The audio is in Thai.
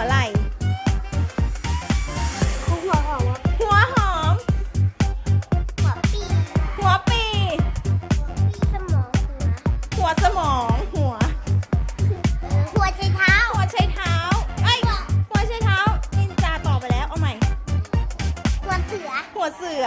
วไหล่หัวหอมหัวหอม หัวปีหัวปี สมองหัวหัวสมอง หัว หัวหัวใจเท้าหัวใช้เท้าไอ้หัวใช้เท้านินจาตอบไปแล้ว เอาใหม่ หัวเสือ หัวเสือ